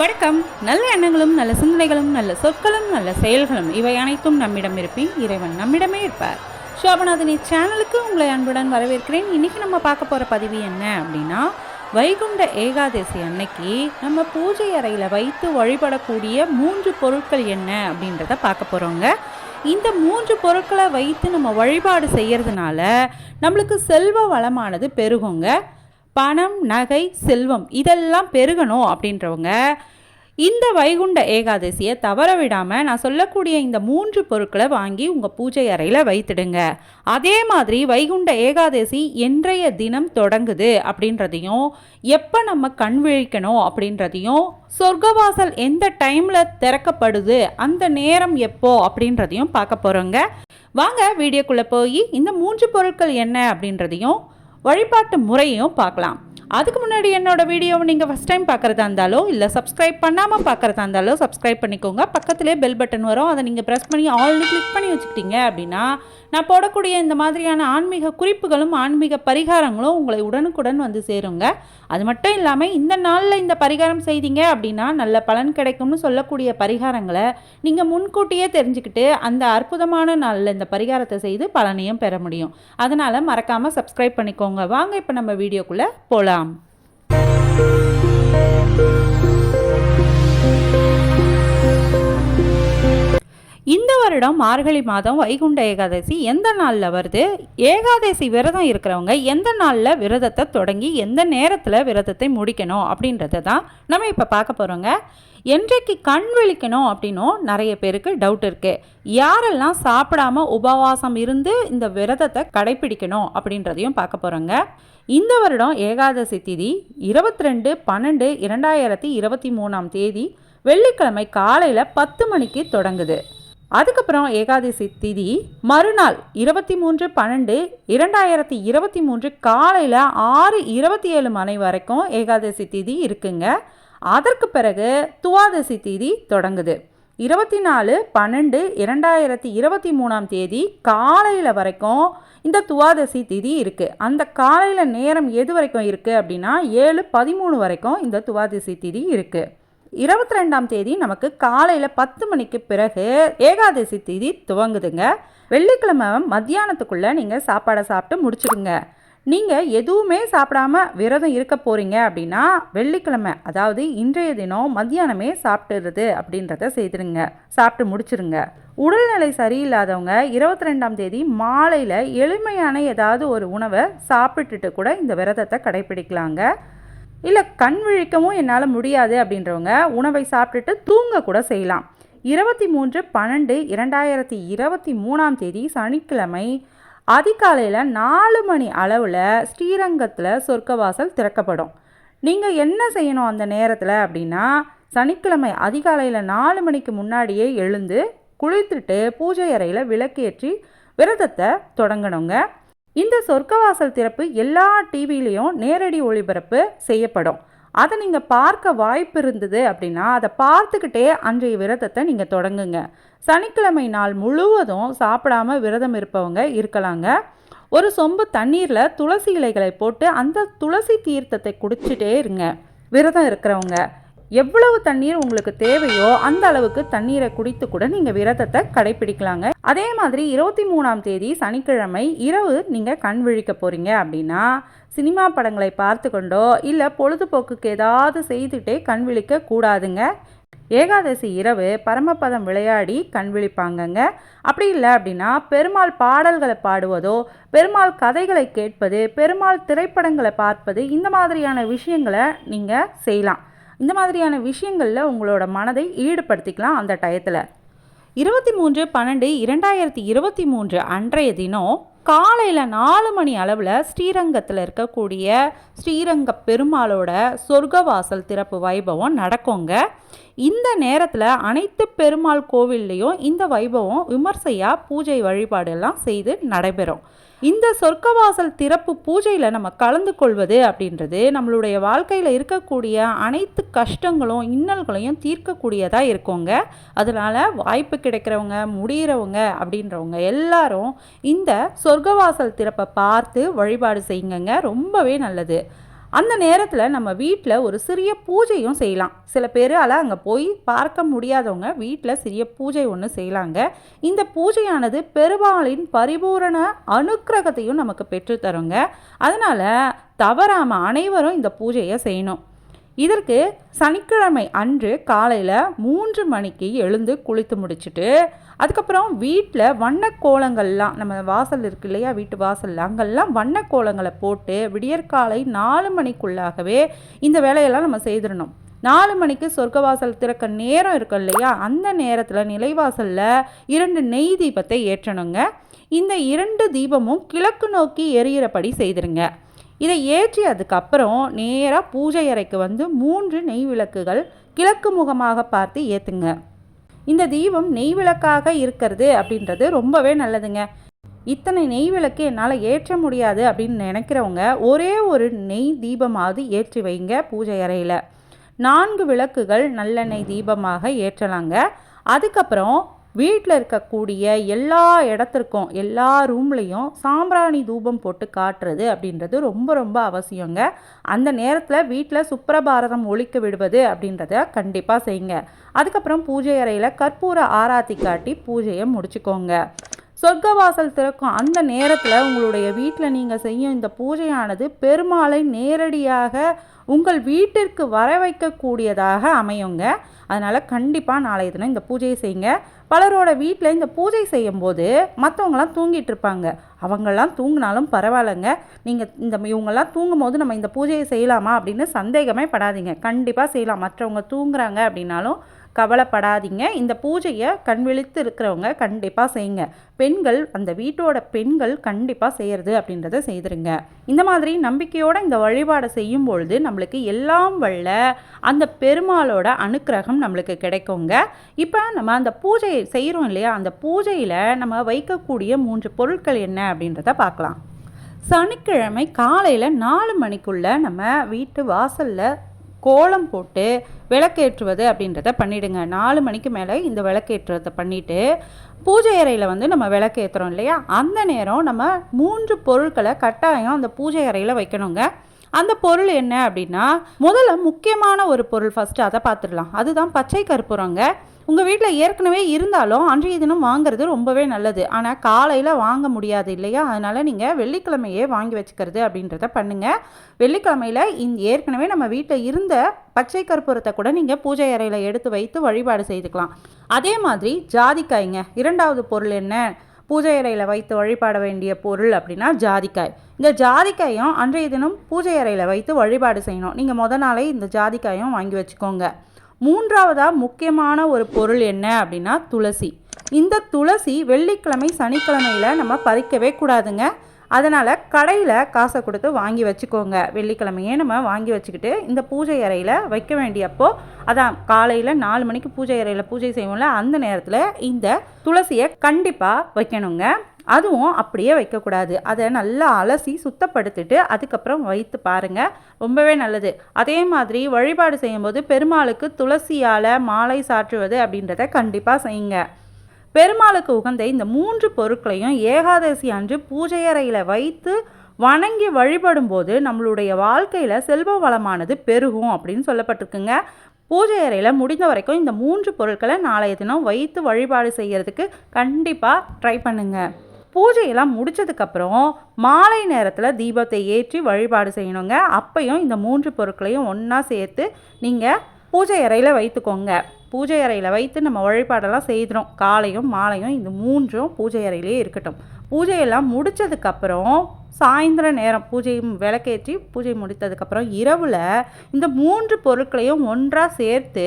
வணக்கம். நல்ல எண்ணங்களும் நல்ல சிந்தனைகளும் நல்ல சொற்களும் நல்ல செயல்களும் இவை அனைத்தும் நம்மிடம் இருப்பின் இறைவன் நம்மிடமே இருப்பார். சோபநாதனி சேனலுக்கு உங்களை அன்புடன் வரவேற்கிறேன். இன்றைக்கி நம்ம பார்க்க போகிற பதிவு என்ன அப்படின்னா வைகுண்ட ஏகாதசி அன்னைக்கு நம்ம பூஜை அறையில் வைத்து வழிபடக்கூடிய மூன்று பொருட்கள் என்ன அப்படின்றத பார்க்க போகிறோங்க இந்த மூன்று பொருட்களை வைத்து நம்ம வழிபாடு செய்கிறதுனால நம்மளுக்கு செல்வ வளமானது பெருகுங்க. பணம் நகை செல்வம் இதெல்லாம் பெருகணும் அப்படின்றவங்க இந்த வைகுண்ட ஏகாதசியை தவற விடாமல் நான் சொல்லக்கூடிய இந்த மூன்று பொருட்களை வாங்கி உங்கள் பூஜை அறையில் வைத்திடுங்க. அதே மாதிரி வைகுண்ட ஏகாதசி என்றைய தினம் தொடங்குது அப்படின்றதையும் எப்போ நம்ம கண் விழிக்கணும் அப்படின்றதையும் சொர்க்கவாசல் எந்த டைமில் திறக்கப்படுது அந்த நேரம் எப்போ அப்படின்றதையும் பார்க்க போகிறோங்க வாங்க வீடியோக்குள்ளே போய் இந்த மூன்று பொருட்கள் என்ன அப்படின்றதையும் வழிபாட்டு முறையும் பார்க்கலாம். அதுக்கு முன்னாடி என்னோட வீடியோவை நீங்கள் ஃபஸ்ட் டைம் பார்க்குறதா இருந்தாலோ இல்லை சப்ஸ்கிரைப் பண்ணாமல் பார்க்குறதா இருந்தாலோ சப்ஸ்கிரைப் பண்ணிக்கோங்க. பக்கத்துலேயே பெல் பட்டன் வரும். அதை நீங்கள் ப்ரெஸ் பண்ணி ஆல்னு கிளிக் பண்ணி வச்சுக்கிட்டீங்க அப்படின்னா நான் போடக்கூடிய இந்த மாதிரியான ஆன்மீக குறிப்புகளும் ஆன்மீக பரிகாரங்களும் உங்களை உடனுக்குடன் வந்து சேருங்க. அது மட்டும் இல்லாமல் இந்த நாளில் இந்த பரிகாரம் செய்தீங்க அப்படின்னா நல்ல பலன் கிடைக்கும்னு சொல்லக்கூடிய பரிகாரங்களை நீங்கள் முன்கூட்டியே தெரிஞ்சுக்கிட்டு அந்த அற்புதமான நாளில் இந்த பரிகாரத்தை செய்து பலனையும் பெற முடியும். அதனால் மறக்காமல் சப்ஸ்கிரைப் பண்ணிக்கோங்க. வாங்க இப்போ நம்ம வீடியோக்குள்ளே போகலாம் இந்த வருடம் மார்கழி மாதம் வைகுண்ட ஏகாதசி எந்த நாளில் வருது? ஏகாதசி விரதம் இருக்கிறவங்க எந்த நாளில் விரதத்தை தொடங்கி எந்த நேரத்தில் விரதத்தை முடிக்கணும் அப்படின்றத தான் நம்ம இப்போ பார்க்க போகிறோங்க என்றைக்கு கண் விழிக்கணும் அப்படின்னும் நிறைய பேருக்கு டவுட் இருக்குது யாரெல்லாம் சாப்பிடாம உபவாசம் இருந்து இந்த விரதத்தை கடைப்பிடிக்கணும் அப்படின்றதையும் பார்க்க போகிறோங்க இந்த வருடம் ஏகாதசி திதி இருபத்தி ரெண்டு பன்னெண்டு இரண்டாயிரத்தி இருபத்தி மூணாம் தேதி வெள்ளிக்கிழமை காலையில் பத்து மணிக்கு தொடங்குது. அதுக்கப்புறம் ஏகாதசி திதி மறுநாள் இருபத்தி மூன்று பன்னெண்டு இரண்டாயிரத்தி இருபத்தி மூன்று காலையில் ஆறு இருபத்தி ஏழு மணி வரைக்கும் ஏகாதசி திதி இருக்குங்க. அதற்கு பிறகு துவாதசி தேதி தொடங்குது. இருபத்தி நாலு பன்னெண்டு இரண்டாயிரத்தி இருபத்தி மூணாம் தேதி காலையில் வரைக்கும் இந்த துவாதசி திதி இருக்குது அந்த காலையில் நேரம் எது வரைக்கும் இருக்குது அப்படின்னா ஏழு பதிமூணு வரைக்கும் இந்த துவாதசி திதி இருக்குது இருபத்தி ரெண்டாம் தேதி நமக்கு காலையில் பத்து மணிக்கு பிறகு ஏகாதசி தேதி துவங்குதுங்க. வெள்ளிக்கிழமை மத்தியானத்துக்குள்ளே நீங்கள் சாப்பாடை சாப்பிட்டு முடிச்சிடுங்க நீங்கள் எதுவுமே சாப்பிடாம விரதம் இருக்க போகிறீங்க அப்படின்னா வெள்ளிக்கிழமை அதாவது இன்றைய தினம் மத்தியானமே சாப்பிட்டுறது அப்படின்றத செய்திருங்க. சாப்பிட்டு முடிச்சிருங்க. உடல்நிலை சரியில்லாதவங்க இருபத்தி ரெண்டாம் தேதி மாலையில் எளிமையான ஏதாவது ஒரு உணவை சாப்பிட்டுட்டு கூட இந்த விரதத்தை கடைப்பிடிக்கலாங்க. இல்லை கண் விழிக்கவும் என்னால் முடியாது அப்படின்றவங்க உணவை சாப்பிட்டுட்டு தூங்க கூட செய்யலாம். இருபத்தி மூன்று பன்னெண்டு இரண்டாயிரத்தி இருபத்தி மூணாம் தேதி சனிக்கிழமை அதிகாலையில் நாலு மணி அளவில் ஸ்ரீரங்கத்தில் சொர்க்கவாசல் திறக்கப்படும். நீங்கள் என்ன செய்யணும் அந்த நேரத்தில் அப்படின்னா சனிக்கிழமை அதிகாலையில் நாலு மணிக்கு முன்னாடியே எழுந்து குளித்துட்டு பூஜை அறையில் விளக்கேற்றி விரதத்தை தொடங்கணுங்க. இந்த சொர்க்கவாசல் திறப்பு எல்லா டிவிலையும் நேரடி ஒளிபரப்பு செய்யப்படும். அதை நீங்கள் பார்க்க வாய்ப்பு இருந்தது அப்படின்னா அதை பார்த்துக்கிட்டே அன்றைய விரதத்தை நீங்கள் தொடங்குங்க. சனிக்கிழமை நாள் முழுவதும் சாப்பிடாம விரதம் இருப்பவங்க இருக்கலாங்க. ஒரு சொம்பு தண்ணீரில் துளசி இலைகளை போட்டு அந்த துளசி தீர்த்தத்தை குடிச்சிட்டே இருங்க. விரதம் இருக்கிறவங்க. எவ்வளவு தண்ணீர் உங்களுக்கு தேவையோ அந்த அளவுக்கு தண்ணீரை குடித்து கூட நீங்கள் விரதத்தை கடைப்பிடிக்கலாங்க. அதே மாதிரி இருபத்தி மூணாம் தேதி சனிக்கிழமை இரவு நீங்கள் கண் விழிக்க போகிறீங்க அப்படின்னா சினிமா படங்களை பார்த்து கொண்டோ இல்லை பொழுதுபோக்குக்கு ஏதாவது செய்துட்டே கண் விழிக்க கூடாதுங்க. ஏகாதசி இரவு பரமபதம் விளையாடி கண் விழிப்பாங்கங்க. அப்படி இல்லை அப்படின்னா பெருமாள் பாடல்களை பாடுவதோ பெருமாள் கதைகளை கேட்பது பெருமாள் திரைப்படங்களை பார்ப்பது இந்த மாதிரியான விஷயங்களை நீங்கள் செய்யலாம். இந்த மாதிரியான விஷயங்களில் உங்களோட மனதை ஈடுபடுத்திக்கலாம் அந்த டயத்தில். இருபத்தி மூன்று பன்னெண்டு இரண்டாயிரத்தி இருபத்தி மூன்று அன்றைய தினம் காலையில் நாலு மணி அளவில் ஸ்ரீரங்கத்தில் இருக்கக்கூடிய ஸ்ரீரங்க பெருமாளோட சொர்க்கவாசல் திறப்பு வைபவம் நடக்குங்க. இந்த நேரத்தில் அனைத்து பெருமாள் கோவில்லையும் இந்த வைபவம் விமர்சையாக பூஜை வழிபாடெல்லாம் செய்து நடைபெறும். இந்த சொர்க்கவாசல் திறப்பு பூஜையில் நம்ம கலந்து கொள்வது அப்படின்றது நம்மளுடைய வாழ்க்கையில் இருக்கக்கூடிய அனைத்து கஷ்டங்களும் இன்னல்களையும் தீர்க்கக்கூடியதாக இருக்குங்க. அதனால் வாய்ப்பு கிடைக்கிறவங்க முடிகிறவங்க அப்படின்றவங்க எல்லாரும் இந்த சொர்க்கவாசல் திறப்பை பார்த்து வழிபாடு செய்யுங்க ரொம்பவே நல்லது. அந்த நேரத்தில் நம்ம வீட்டில் ஒரு சிறிய பூஜையும் செய்யலாம். சில பேரால் அங்கே போய் பார்க்க முடியாதவங்க வீட்டில் சிறிய பூஜை ஒன்று செய்யலாங்க. இந்த பூஜையானது பெருமாளின் பரிபூரண அனுக்கிரகத்தையும் நமக்கு பெற்றுத்தருங்க. அதனால் தவறாமல் அனைவரும் இந்த பூஜையை செய்யணும். இதற்கு சனிக்கிழமை அன்று காலையில் மூன்று மணிக்கு எழுந்து குளித்து முடிச்சுட்டு அதுக்கப்புறம் வீட்டில் வண்ணக்கோலங்கள்லாம் நம்ம வாசல் இருக்கு இல்லையா வீட்டு வாசலில் அங்கெல்லாம் வண்ணக்கோலங்களை போட்டு விடியற்காலை நாலு மணிக்குள்ளாகவே இந்த வேலையெல்லாம் நம்ம செய்திடணும். நாலு மணிக்கு சொர்க்கவாசல் திறக்க நேரம் இருக்கும் இல்லையா அந்த நேரத்தில் நிலைவாசலில் இரண்டு நெய் தீபத்தை ஏற்றணுங்க. இந்த இரண்டு தீபமும் கிழக்கு நோக்கி எரியிறபடி செய்திருங்க. இதை ஏற்றி அதுக்கப்புறம் நேராக பூஜை அறைக்கு வந்து மூன்று நெய் விளக்குகள் கிழக்கு முகமாக பார்த்து ஏற்றுங்க இந்த தீபம் நெய் விளக்காக இருக்கிறது அப்படின்றது ரொம்பவே நல்லதுங்க. இத்தனை நெய் விளக்கு என்னால் ஏற்ற முடியாது அப்படின்னு நினைக்கிறவங்க ஒரே ஒரு நெய் தீபமாவது ஏற்றி வைங்க பூஜை அறையில். நான்கு விளக்குகள் நல்லெண்ணெய் தீபமாக ஏற்றலாங்க. அதுக்கப்புறம் வீட்டில் இருக்கக்கூடிய எல்லா இடத்திற்கும் எல்லா ரூம்லேயும் சாம்பிராணி தூபம் போட்டு காட்டுறது அப்படின்றது ரொம்ப ரொம்ப அவசியங்க. அந்த நேரத்தில் வீட்டில் சுப்பிரபாரதம் ஒழிக்க விடுவது அப்படின்றத கண்டிப்பாக செய்யுங்க. அதுக்கப்புறம் பூஜை அறையில் கற்பூர ஆராத்தி காட்டி பூஜையை முடிச்சுக்கோங்க. சொர்க்கவாசல் திறக்கும் அந்த நேரத்தில் உங்களுடைய வீட்டில் நீங்கள் செய்யும் இந்த பூஜையானது பெருமாளை நேரடியாக உங்கள் வீட்டிற்கு வர வைக்கக்கூடியதாக அமையுங்க. அதனால் கண்டிப்பாக நாளைய தினம் இந்த பூஜையை செய்யுங்க. பலரோட வீட்டில் இந்த பூஜை செய்யும்போது மற்றவங்களாம் தூங்கிட்டு இருப்பாங்க. அவங்கெல்லாம் தூங்கினாலும் பரவாயில்லைங்க. நீங்கள் இந்த இவங்கெல்லாம் தூங்கும் போது நம்ம இந்த பூஜையை செய்யலாமா அப்படின்னு சந்தேகமே படாதீங்க. கண்டிப்பாக செய்யலாம். மற்றவங்க தூங்குறாங்க அப்படின்னாலும் கவலைப்படாதீங்க. இந்த பூஜையை கண் விழித்து இருக்கிறவங்க கண்டிப்பாக செய்யுங்க. பெண்கள் அந்த வீட்டோட பெண்கள் கண்டிப்பாக செய்கிறது அப்படின்றத செய்திருங்க. இந்த மாதிரி நம்பிக்கையோடு இந்த வழிபாடை செய்யும் பொழுது நம்மளுக்கு எல்லாம் வல்ல அந்த பெருமாளோட அனுக்கிரகம் நம்மளுக்கு கிடைக்குங்க. இப்போ நம்ம அந்த பூஜையை செய்கிறோம் இல்லையா? அந்த பூஜையில் நம்ம வைக்கக்கூடிய மூன்று பொருட்கள் என்ன அப்படின்றத பார்க்கலாம். சனிக்கிழமை காலையில் நாலு மணிக்குள்ளே நம்ம வீட்டு வாசலில் கோலம் போட்டு விளக்கேற்றுவது அப்படின்றத பண்ணிவிடுங்க நாலு மணிக்கு மேலே இந்த விளக்கேற்றுறதை பண்ணிவிட்டு பூஜை அறையில் வந்து நம்ம விளக்கேற்றுறோம் இல்லையா? அந்த நேரம் நம்ம மூன்று பொருட்களை கட்டாயம் அந்த பூஜை அறையில் வைக்கணுங்க. அந்த பொருள் என்ன அப்படின்னா முதல்ல முக்கியமான ஒரு பொருள் ஃபஸ்ட்டு அதை பார்த்துடலாம். அதுதான் பச்சை கற்பூரங்க. உங்கள் வீட்டில் ஏற்கனவே இருந்தாலும் அன்றைய தினம் வாங்குறது ரொம்பவே நல்லது. ஆனால் காலையில் வாங்க முடியாது இல்லையா? அதனால் நீங்கள் வெள்ளிக்கிழமையே வாங்கி வச்சுக்கிறது அப்படின்றத பண்ணுங்கள் வெள்ளிக்கிழமையில் இந் ஏற்கனவே நம்ம வீட்டில் இருந்த பச்சை கற்பூரத்தை கூட நீங்கள் பூஜை அறையில் எடுத்து வைத்து வழிபாடு செய்துக்கலாம். அதே மாதிரி ஜாதிக்காய்ங்க. இரண்டாவது பொருள் என்ன? பூஜை அறையில் வைத்து வழிபாட வேண்டிய பொருள் அப்படின்னா ஜாதிக்காய். இந்த ஜாதிக்காயும் அன்றைய தினம் பூஜை அறையில் வைத்து வழிபாடு செய்யணும். நீங்கள் முத நாளே இந்த ஜாதிக்காயும் வாங்கி வச்சுக்கோங்க. மூன்றாவதாக முக்கியமான ஒரு பொருள் என்ன அப்படின்னா துளசி. இந்த துளசி வெள்ளிக்கிழமை சனிக்கிழமையில் நம்ம பறிக்கவே கூடாதுங்க. அதனால் கடையில் காசை கொடுத்து வாங்கி வச்சுக்கோங்க. வெள்ளிக்கிழமையே நம்ம வாங்கி வச்சுக்கிட்டு இந்த பூஜை அறையில் வைக்க வேண்டியப்போ அதான் காலையில் நாலு மணிக்கு பூஜை அறையில் பூஜை செய்வோம்ல அந்த நேரத்தில் இந்த துளசியை கண்டிப்பாக வைக்கணுங்க. அதுவும் அப்படியே வைக்கக்கூடாது. அதை நல்லா அலசி சுத்தப்படுத்திட்டு அதுக்கப்புறம் வைத்து பாருங்கள் ரொம்பவே நல்லது. அதே மாதிரி வழிபாடு செய்யும்போது பெருமாளுக்கு துளசியால் மாலை சாற்றுவது அப்படின்றத கண்டிப்பாக செய்யுங்க. பெருமாளுக்கு உகந்த இந்த மூன்று பொருட்களையும் ஏகாதசி அன்று பூஜை அறையில் வைத்து வணங்கி வழிபடும் போது நம்மளுடைய வாழ்க்கையில் செல்வ வளமானது பெருகும் அப்படின்னு சொல்லப்பட்டிருக்குங்க. பூஜை அறையில் முடிந்த வரைக்கும் இந்த மூன்று பொருட்களை நாளைய தினம் வைத்து வழிபாடு செய்கிறதுக்கு கண்டிப்பாக ட்ரை பண்ணுங்கள் பூஜையெல்லாம் முடித்ததுக்கப்புறம் மாலை நேரத்தில் தீபத்தை ஏற்றி வழிபாடு செய்யணுங்க. அப்பையும் இந்த மூன்று பொருட்களையும் ஒன்றா சேர்த்து நீங்கள் பூஜை அறையில் வைத்துக்கோங்க. பூஜை அறையில் வைத்து நம்ம வழிபாடெல்லாம் செய்கிறோம் காலையும் மாலையும் இந்த மூன்றும் பூஜை அறையிலே இருக்கட்டும். பூஜையெல்லாம் முடித்ததுக்கப்புறம் சாயந்தர நேரம் பூஜை விளக்கேற்றி பூஜை முடித்ததுக்கப்புறம் இரவில் இந்த மூன்று பொருட்களையும் ஒன்றாக சேர்த்து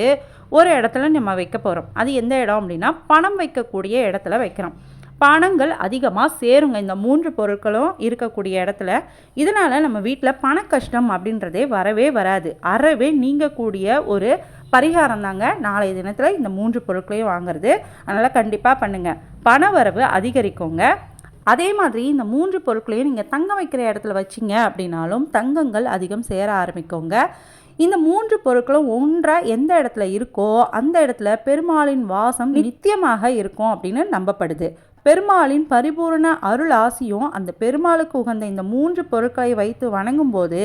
ஒரு இடத்துல நம்ம வைக்க போகிறோம் அது எந்த இடம் அப்படின்னா பணம் வைக்கக்கூடிய இடத்துல வைக்கிறோம். பணங்கள் அதிகமாக சேருங்க. இந்த மூன்று பொருட்களும் இருக்கக்கூடிய இடத்துல. இதனால் நம்ம வீட்டில் பண கஷ்டம் அப்படின்றதே வரவே வராது. அறவே நீங்கக்கூடிய ஒரு பரிகாரம் தாங்க நாளைய தினத்தில் இந்த மூன்று பொருட்களையும் வாங்குறது. அதனால் கண்டிப்பாக பண்ணுங்கள் பண வரவு அதிகரிக்குங்க. அதே மாதிரி இந்த மூன்று பொருட்களையும் நீங்கள் தங்க வைக்கிற இடத்துல வச்சிங்க அப்படின்னாலும் தங்கங்கள் அதிகம் சேர ஆரம்பிக்குங்க. இந்த மூன்று பொருட்களும் ஒன்றாக எந்த இடத்துல இருக்கோ அந்த இடத்துல பெருமாளின் வாசம் நித்தியமாக இருக்கும் அப்படின்னு நம்பப்படுது. பெருமாளின் பரிபூரண அருள் ஆசியும் அந்த பெருமாளுக்கு உகந்த இந்த மூன்று பொருட்களை வைத்து வணங்கும்போது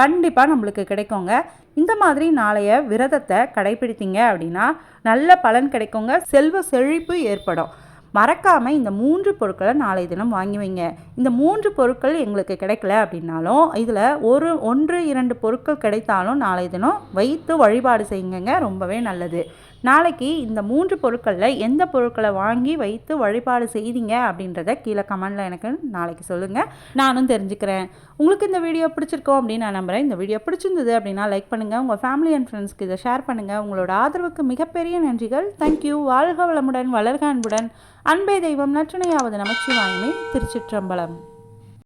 கண்டிப்பாக நம்மளுக்கு கிடைக்குங்க. இந்த மாதிரி நாளைய விரதத்தை கடைபிடித்தீங்க அப்படின்னா நல்ல பலன் கிடைக்குங்க. செல்வ செழிப்பு ஏற்படும். மறக்காமல் இந்த மூன்று பொருட்களை நாளை தினம் வாங்கி வைங்க. இந்த மூன்று பொருட்கள் எங்களுக்கு கிடைக்கல அப்படின்னாலும் இதில் ஒரு ஒன்று இரண்டு பொருட்கள் கிடைத்தாலும் நாளை தினம் வைத்து வழிபாடு செய்யுங்க ரொம்பவே நல்லது. நாளைக்கு இந்த மூன்று பொருட்களில் எந்த பொருட்களை வாங்கி வைத்து வழிபாடு செய்தீங்க அப்படின்றத கீழே கமெண்டில் எனக்கு நாளைக்கு சொல்லுங்கள் நானும் தெரிஞ்சுக்கிறேன். உங்களுக்கு இந்த வீடியோ பிடிச்சிருக்கோம் அப்படின்னு நான் நம்புகிறேன் இந்த வீடியோ பிடிச்சிருந்தது அப்படின்னா லைக் பண்ணுங்கள் உங்கள் ஃபேமிலி அண்ட் ஃப்ரெண்ட்ஸ்க்கு இதை ஷேர் பண்ணுங்கள் உங்களோட ஆதரவுக்கு மிகப்பெரிய நன்றிகள். தேங்க்யூ வாழ்க வளமுடன் வளர்க அன்புடன். அன்பே தெய்வம் நற்றுணையாவது நமச்சிவாயுமே திருச்சிற்றம்பலம்.